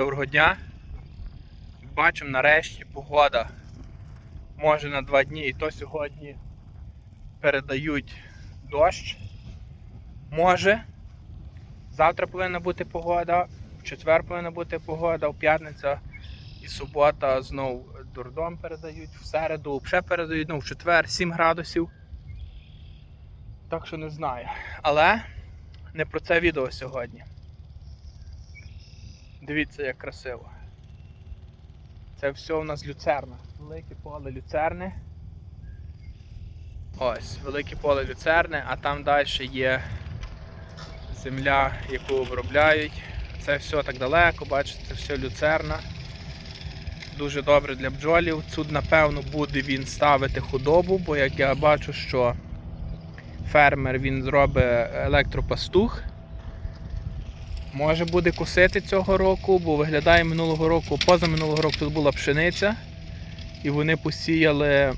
Доброго дня. Бачимо нарешті погода. Може на два дні і то сьогодні передають дощ. Може. Завтра повинна бути погода, в четвер повинна бути погода, в п'ятниця і субота знов дурдом передають, в середу ще передають, ну в четвер 7 градусів. Так що не знаю. Але не про це відео сьогодні. Дивіться, як красиво. Це все у нас люцерна. Велике поле люцерни. Ось, велике поле люцерни, а там далі є земля, яку обробляють. Це все так далеко, бачите, це все люцерна. Дуже добре для бджолів. Тут, напевно, буде він ставити худобу, бо як я бачу, що фермер він зробить електропастух. Може буде косити цього року, бо виглядає минулого року, поза минулого року тут була пшениця, і вони посіяли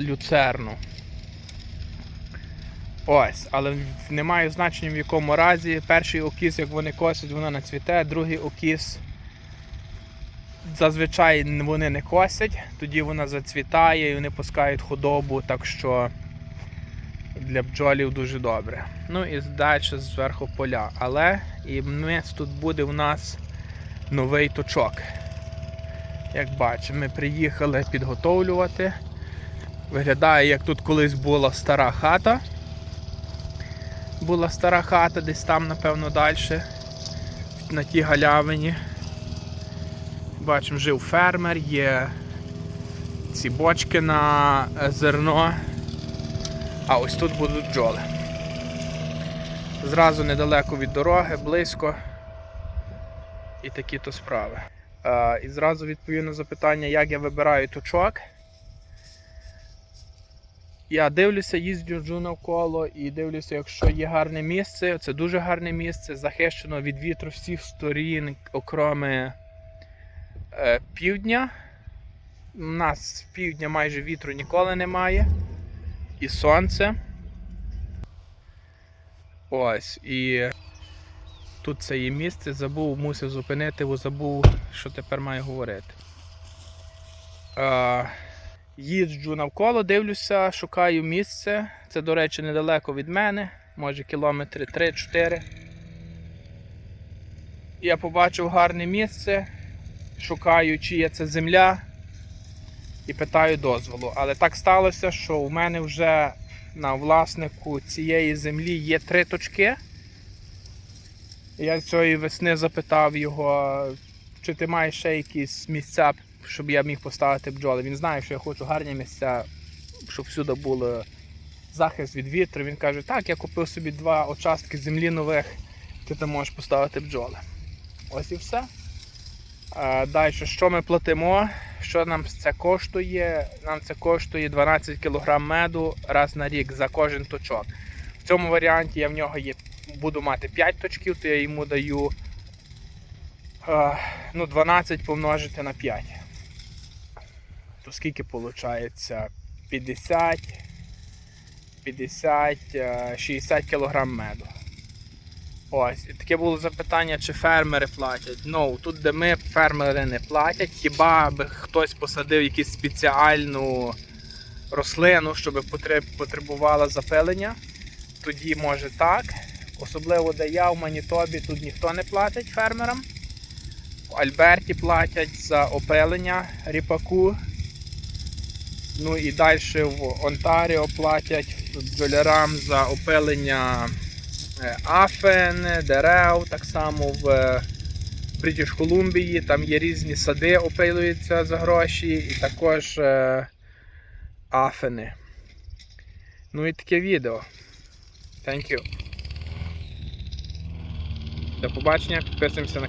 люцерну. Ось, але немає значення в якому разі. Перший окіс, як вони косять, воно нацвіте, другий окіс зазвичай вони не косять, тоді вона зацвітає і вони пускають худобу, так що для бджолів дуже добре. Ну і далі зверху поля. Але і тут буде у нас новий точок. Як бачимо, ми приїхали підготовлювати. Виглядає, як тут колись була стара хата. Була стара хата, десь там, напевно, далі, на тій галявині. Бачимо, жив фермер, є ці бочки на зерно. А ось тут будуть бджоли. Зразу недалеко від дороги, близько. І такі то справи. А, і зразу відповім на запитання, як я вибираю точок. Я дивлюся, їздю навколо і дивлюся, якщо є гарне місце, це дуже гарне місце, захищено від вітру всіх сторін, окроме е, півдня. У нас півдня майже вітру ніколи немає. І сонце. Ось. І тут це є місце, забув, мусив зупинити, бо забув, що тепер маю говорити. Е, їжджу навколо, дивлюся, шукаю місце. Це, до речі, недалеко від мене, може кілометри 3-4. Я побачив гарне місце, шукаю, чи є це земля і питаю дозволу. Але так сталося, що у мене вже на власнику цієї землі є три точки. Я цієї весни запитав його, чи ти маєш ще якісь місця, щоб я міг поставити бджоли. Він знає, що я хочу гарні місця, щоб всюди було захист від вітру. Він каже, так, я купив собі два участки землі нових, ти там можеш поставити бджоли. Ось і все. Далі, що ми платимо? Що нам це коштує? Нам це коштує 12 кг меду раз на рік за кожен точок. В цьому варіанті я в нього є, буду мати 5 точків, то я йому даю е, ну, 12 помножити на 5. То скільки виходить? 50, 50, е, 60 кг меду. Ось, і таке було запитання, чи фермери платять. Ну, тут, де ми фермери не платять, хіба би хтось посадив якусь спеціальну рослину, щоб потребувала запилення, тоді може так. Особливо де я в Манітобі, тут ніхто не платить фермерам. В Альберті платять за опилення ріпаку. Ну і далі в Онтаріо платять бджолярам за опилення афен, дерев, так само в Бритіш Колумбії, там є різні сади, опилюються за гроші, і також е, афени. Ну і таке відео. Thank you. До побачення, підписуємося на канал.